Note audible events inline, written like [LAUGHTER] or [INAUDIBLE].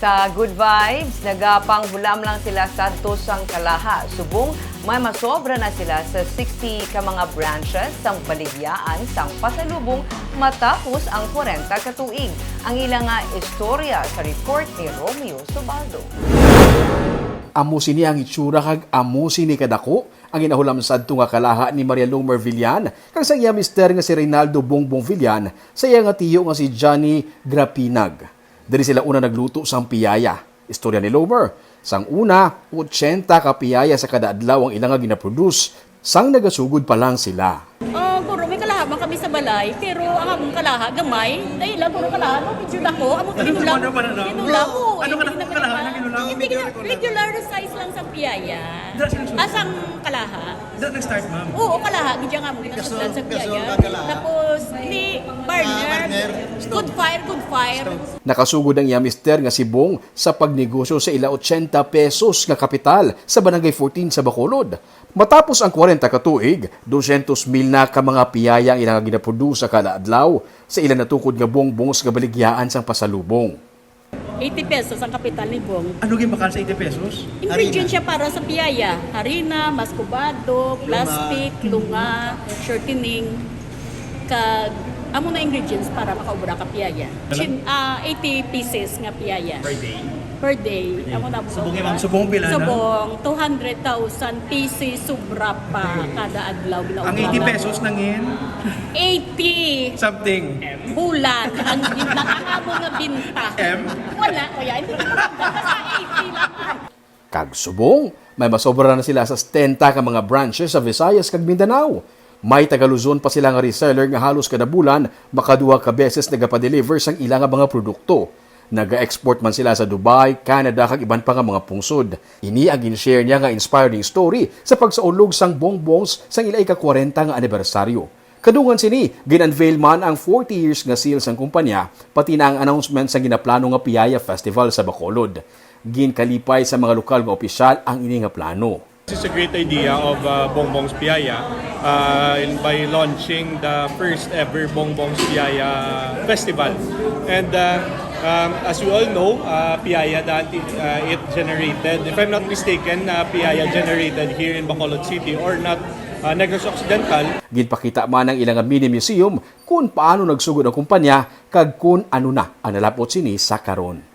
Sa Good Vibes, nagapang hulam lang sila sa Tosang Kalaha. Subong, may masobra na sila sa 60 ka mga branches sang baligyaan sang pasalubong matapos ang 40 katuig. Ang ilang nga istorya sa report ni Romeo Subaldo. Amo sini ang itsura kag amo sini kadako ang inahulam sadto nga kalaha ni Maria Lomer Villan kag sa iya mister nga si Reynaldo Bongbong Villan sa iya nga tiyo nga si Johnny Grapinag. Diri sila una nagluto sang piyaya. Istorya ni Lomer, sang una 80 ka piyaya sa kada adlaw ang ilang nga ginaproduce sang nagasugod pa lang sila. Kami sa balay, pero ang among kalaha, gamay. Dahil lang, guro kalaha, no, medyo dako. Among ano na na? Ginulang, oo. Ano ka na- hindi kalaha regular size lang sa piyaya. Asang kalaha. Doon nag-start, ma'am. Oo, kalaha. Gidya nga mo ginasudlan sa piyaya. Tapos, ni partner, good fire, good fire. Nakasugod ang iya mister nga si Bong sa pagnegosyo sa ila 80 pesos nga kapital sa Barangay 14 sa Bacolod. Matapos ang 40 ka tuig, 200 mil na ka mga piyaya ang ilang ginaproduce sa kada adlaw sa ilang natukod nga bongbong sa baligyaan sang pasalubong. 80 pesos ang kapital ni Bong. Ano yung bakal sa 80 pesos? Ingredient siya para sa piyaya. Harina, mascobado, plastic, lunga, shortening, kag amo na ingredients para makaubra ka piyaya. Chin, ah 80 pieces nga piyaya Per day. Per day. Amo na po. Subong, ma'am. Subong pila na? Subong 200,000 pieces sobra pa kada adlaw Ang 80 pesos nangin, 80 something. bulan ang [LAUGHS] binta ang amo nga binta. M? Wala ko basta 80 lang. Kag subong, may masobra na sila sa 70 ka mga branches sa Visayas kag Mindanao. May tagaluzon pa sila nga reseller nga halos kada bulan makaduha ka beses nagapa-deliver sang ilang nga mga produkto. Naga-export man sila sa Dubai, Canada kag iban pa nga mga pungsod. Ini ang gin-share niya nga inspiring story sa pagsaulog sang bongbongs sang ilay ka 40 nga anibersaryo. Kadungan sini, gin-unveil man ang 40 years nga sales ang kumpanya, pati na ang announcement sa ginaplano nga Piyaya Festival sa Bacolod. Ginkalipay sa mga lokal nga opisyal ang ini nga plano. This is a great idea of uh, Bongbong's Piaya uh, by launching the first ever Bongbong's Piaya Festival. And uh, um, as you all know, uh, Piaya dati uh, it generated, if I'm not mistaken, uh, Piaya generated here in Bacolod City or not uh, Negros Occidental. Ginpakita man ang ilang mini museum kung paano nagsugod ang kumpanya kag kung ano na ang nalapot sini sa karon.